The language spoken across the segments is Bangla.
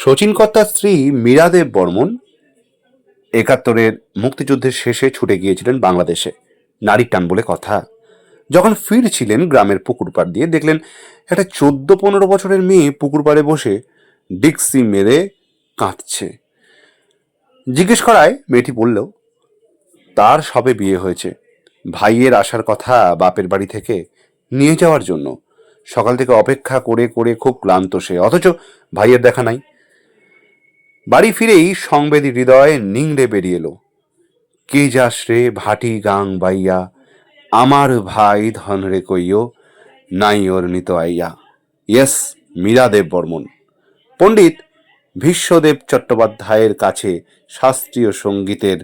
শচীন কর্তার স্ত্রী মীরাদেব বর্মন একাত্তরের মুক্তিযুদ্ধের শেষে ছুটে গিয়েছিলেন বাংলাদেশে নারীর টান বলে কথা। যখন ফিরছিলেন গ্রামের পুকুর পাড় দিয়ে, দেখলেন একটা চোদ্দ পনেরো বছরের মেয়ে পুকুর পাড়ে বসে ডিক্সি মেরে কাঁদছে। জিজ্ঞেস করায়, মেয়েটি বলল, তার সবে বিয়ে হয়েছে। ভাইয়ের আসার কথা বাপের বাড়ি থেকে নিয়ে যাওয়ার জন্য। সকাল থেকে অপেক্ষা করে করে খুব ক্লান্ত সে। অথচ ভাইয়ের দেখা নাই। বাড়ি ফিরেই সংবেদী হৃদয়ে নিংড়ে বেরিয়ে এলো। কে যাস রে ভাটি গাং বাইয়া, আমার ভাই ধন রে কইও, নাই ওর নিত আইয়া। ইয়েস, মীরাদেব বর্মন। পণ্ডিত ভীষ্মদেব চট্টোপাধ্যায়ের কাছে শাস্ত্রীয় সঙ্গীতের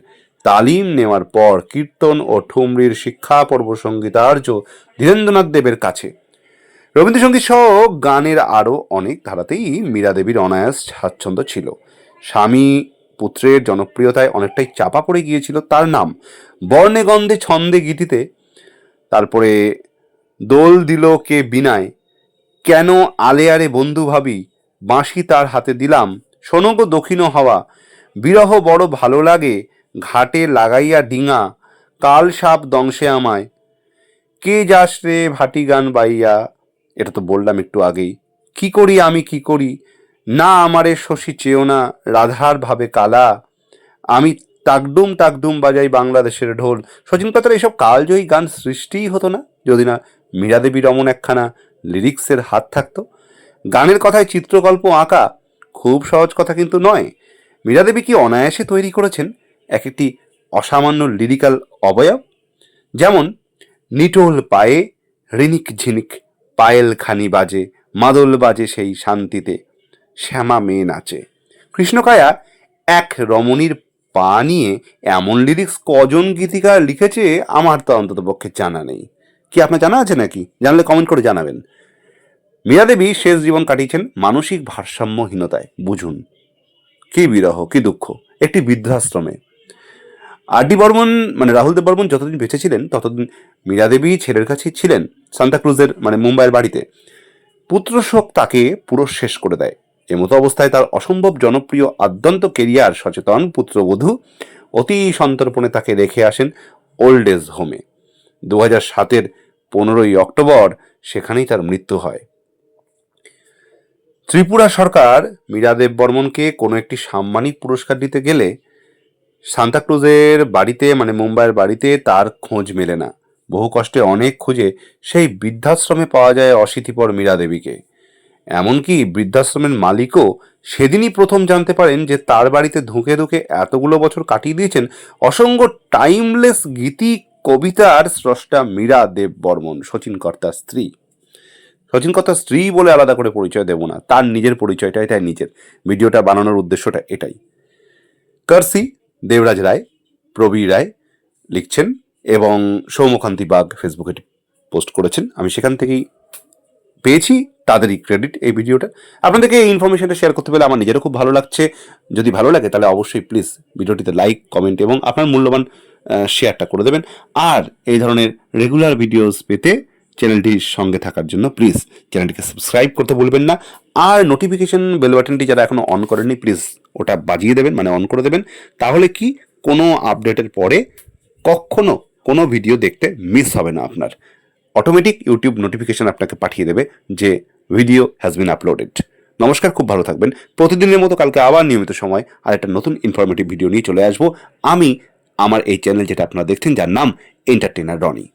তালিম নেওয়ার পর কীর্তন ও ঠুমরির শিক্ষা পর্ব সঙ্গীতার্য ধীরেন্দ্রনাথ দেবের কাছে। রবীন্দ্রসঙ্গীত সহ গানের আরও অনেক ধারাতেই মীরা দেবীর অনায়াস স্বাচ্ছন্দ্য ছিল। স্বামী পুত্রের জনপ্রিয়তায় অনেকটাই চাপা পড়ে গিয়েছিল তার নাম। বর্ণে গন্ধে ছন্দে গীতিতে তারপরে দোল দিল কে বিনায়, কেন আলে আরে বন্ধু ভাবি, বাঁশি তার হাতে দিলাম, শোনো গো দক্ষিণ হাওয়া, বিরহ বড় ভালো লাগে, ঘাটে লাগাইয়া ডিঙা, কাল সাপ দংশে আমায়, কে যাস রে ভাটি গান বাইয়া, এটা তো বললাম একটু আগেই, কি করি আমি, কি করি না আমারে শশী চেয়েও না, রাধার ভাবে কালা। আমি তাকডুম তাকডুম বাজাই বাংলাদেশের ঢোল। সচিন কথার এইসব কালজয়ী গান সৃষ্টিই হতো না, যদি না মীরাদেবী রমন একখানা লিরিক্সের হাত থাকতো। গানের কথায় চিত্রকল্প আঁকা খুব সহজ কথা কিন্তু নয়। মীরাদেবী কি অনায়াসে তৈরি করেছেন এক একটি অসামান্য লিরিক্যাল অবয়ব? যেমন, নিটোল পায়ে রিনিক ঝিনিক পায়েল খানি বাজে, মাদল বাজে সেই শান্তিতে। শ্যামা মেয়ে নাচে। কৃষ্ণকায়া এক রমণীর পা নিয়ে এমন লিরিক্স কজন গীতিকার লিখেছে আমার তো অন্তত পক্ষে জানা নেই। কি আপনার জানা আছে নাকি? জানলে কমেন্ট করে জানাবেন। মীরা দেবী শেষ জীবন কাটিয়েছেন মানসিক ভারসাম্যহীনতায়, বুঝুন। কি বিরহ, কি দুঃখ, একটি বৃদ্ধাশ্রমে। আর ডি বর্মন মানে রাহুল দেব বর্মন যতদিন বেঁচে ছিলেন, ততদিন মীরা দেবী ছেলের কাছেই ছিলেন সান্তাক্রুজের মানে মুম্বাইয়ের বাড়িতে। পুত্রশোক তাকে পুরো শেষ করে দেয়। এমতো অবস্থায় তার অসম্ভব জনপ্রিয় আদ্যন্ত কেরিয়ার সচেতন পুত্রবধূ অতি সন্তর্পণে তাকে রেখে আসেন ওল্ড এজ হোমে। দু হাজার সাতের পনেরোই অক্টোবর সেখানেই তার মৃত্যু হয়। ত্রিপুরা সরকার মীরাদেব বর্মনকে কোনো একটি সাম্মানিক পুরস্কার দিতে গেলে সান্তাক্রুজের বাড়িতে মানে মুম্বাইয়ের বাড়িতে তার খোঁজ মেলে না। বহু কষ্টে অনেক খুঁজে সেই বৃদ্ধাশ্রমে পাওয়া যায় অশীতিপর মীরা দেবীকে এমনকি বৃদ্ধাশ্রমের মালিকও সেদিনই প্রথম জানতে পারেন যে তার বাড়িতে ধুঁকে ধুঁকে এতগুলো বছর কাটিয়ে দিয়েছেন অসংখ্য টাইমলেস গীতি কবিতার স্রষ্টা মীরা দেব বর্মন শচীন কর্তার স্ত্রী। শচীন কর্তার স্ত্রী বলে আলাদা করে পরিচয় দেব না, তার নিজের পরিচয়টাই তাই নিজের। ভিডিওটা বানানোর উদ্দেশ্যটা এটাই। কার্সি, দেবরাজ রায়, প্রবীর রায় লিখছেন এবং সৌমকান্তি বাগ ফেসবুকে পোস্ট করেছেন। আমি সেখান থেকেই পেয়েছি, তাদেরই ক্রেডিট এই ভিডিওটা। আপনাদেরকে এই ইনফরমেশনটা শেয়ার করতে পেরে আমার নিজেরও খুব ভালো লাগছে। যদি ভালো লাগে তাহলে অবশ্যই প্লিজ ভিডিওটিতে লাইক কমেন্ট এবং আপনার মূল্যবান শেয়ারটা করে দেবেন। আর এই ধরনের রেগুলার ভিডিওস পেতে চ্যানেলটির সঙ্গে থাকার জন্য প্লিজ চ্যানেলটিকে সাবস্ক্রাইব করতে ভুলবেন না। আর নোটিফিকেশন বেল বাটনটি যারা এখনও অন করেননি প্লিজ ওটা বাজিয়ে দেবেন মানে অন করে দেবেন। তাহলে কি কোনো আপডেটের পরে কখনো কোনো ভিডিও দেখতে মিস হবে না আপনার। অটোমেটিক ইউটিউব নোটিফিকেশান আপনাকে পাঠিয়ে দেবে যে ভিডিও হ্যাজ বিন আপলোডেড নমস্কার, খুব ভালো থাকবেন। প্রতিদিনের মতো কালকে আবার নিয়মিত সময় আর একটা নতুন ইনফরমেটিভ ভিডিও নিয়ে চলে আসব। আমি আমার এই চ্যানেল যেটা আপনারা দেখছেন, যার নাম এন্টারটেনার রনি